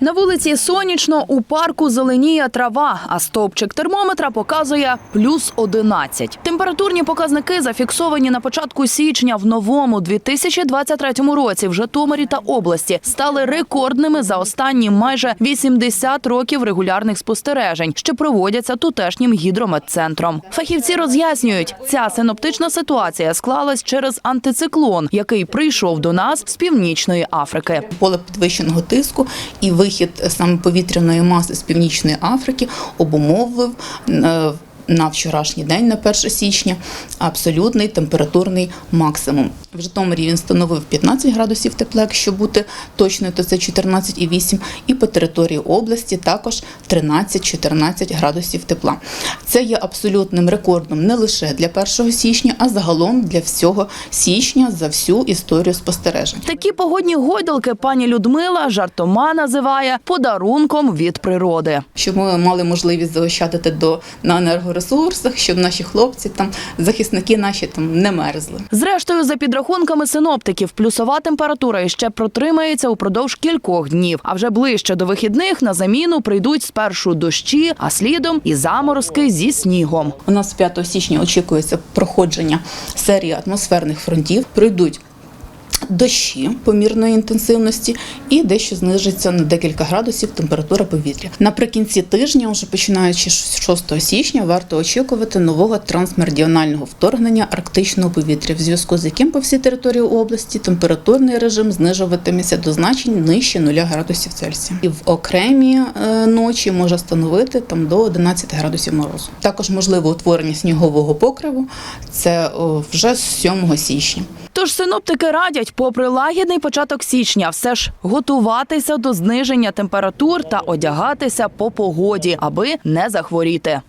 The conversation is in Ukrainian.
На вулиці сонячно у парку зеленіє трава, а стовпчик термометра показує плюс 11. Температурні показники зафіксовані на початку січня в новому 2023 році в Житомирі та області стали рекордними за останні майже 80 років регулярних спостережень, що проводяться тутешнім гідрометцентром. Фахівці роз'яснюють, ця синоптична ситуація склалась через антициклон, який прийшов до нас з північної Африки. поле підвищеного тиску і вихід саме повітряної маси з північної Африки обумовив е, на вчорашній день, на 1 січня, абсолютний температурний максимум. В Житомирі він становив 15 градусів тепла, якщо бути точною, то це 14,8, і по території області також 13-14 градусів тепла. Це є абсолютним рекордом не лише для 1 січня, а загалом для всього січня за всю історію спостережень. Такі погодні гойдалки пані Людмила жартома називає подарунком від природи. щоб ми мали можливість заощадити до на енергоресурсах, щоб наші хлопці там захисники наші там не мерзли. Зрештою, за підрахунками синоптиків, плюсова температура іще протримається упродовж кількох днів. А вже ближче до вихідних на заміну прийдуть спершу дощі, а слідом і заморозки зі снігом. У нас 5 січня очікується проходження серії атмосферних фронтів. Пройдуть дощі помірної інтенсивності і дещо знижиться на декілька градусів температура повітря. Наприкінці тижня, вже починаючи з 6 січня, варто очікувати нового трансмеридіонального вторгнення арктичного повітря, в зв'язку з яким по всій території області температурний режим знижуватиметься до значень нижче 0 градусів Цельсія. І в окремі е, ночі може становити там до 11 градусів морозу. Також можливо утворення снігового покриву. Це вже з 7 січня. Тож синоптики радять, попри лагідний початок січня, все ж готуватися до зниження температур та одягатися по погоді, аби не захворіти.